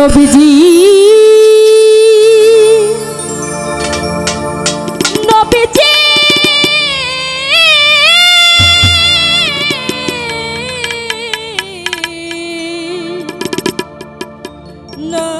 নবীজি। নবীজি। No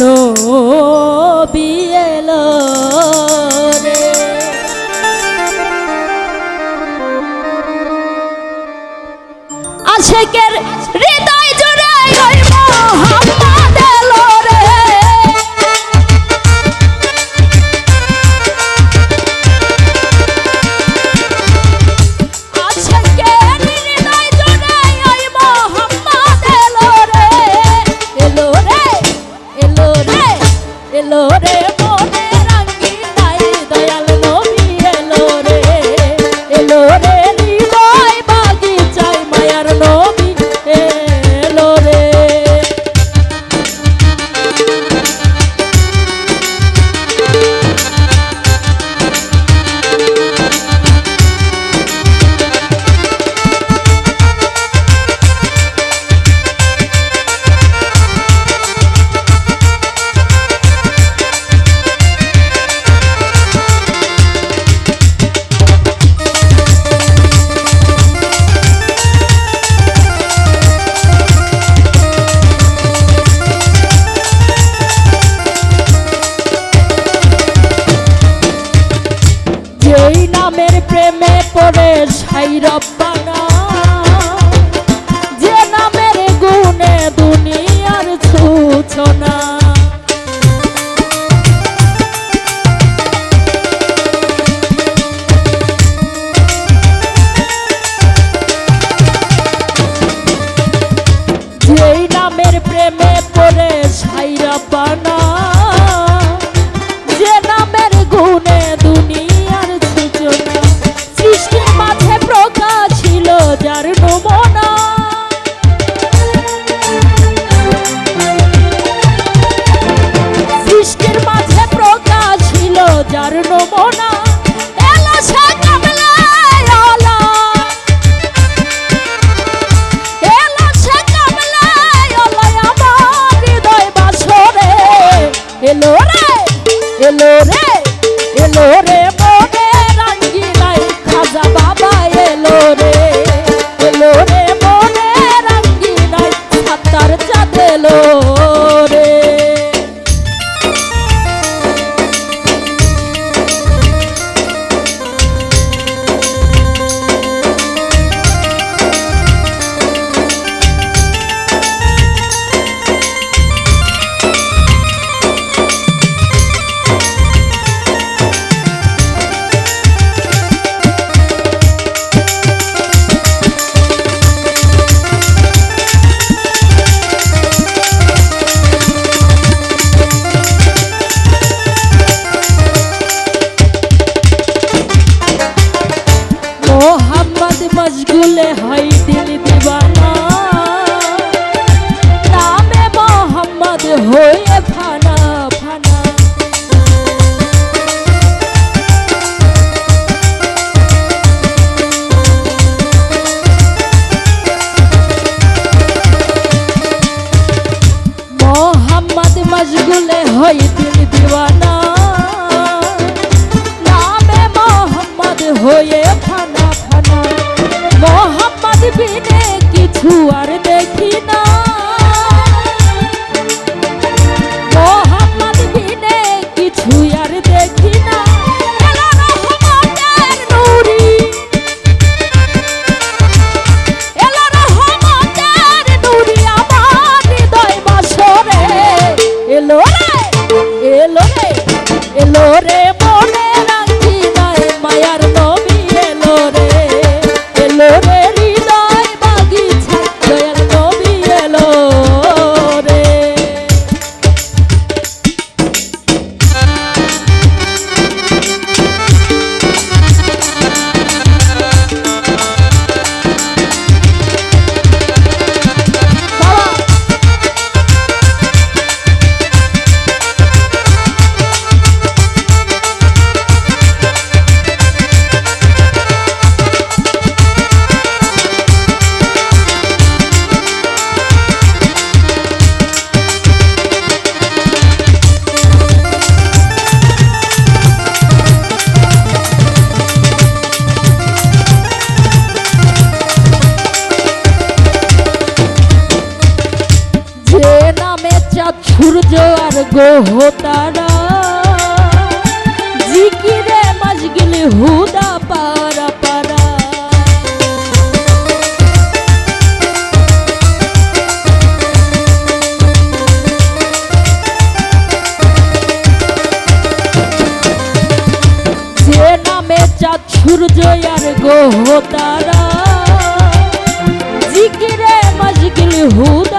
নবী এলো রে। আশেকের হৃদয় জুড়ে গই মোহাম্মদ up. মশগুলে হয় দিল দিবানা। নামে মোহাম্মদ হয়ে মোহাম্মদ বিনে কিছু আর দেখি না। গোহ তারা জিকিরে মজগিল হুদা পারা পারা। যে নামে চাঁদ সূর্য আর গোহ তারা জিকিরে মজগিল হুদ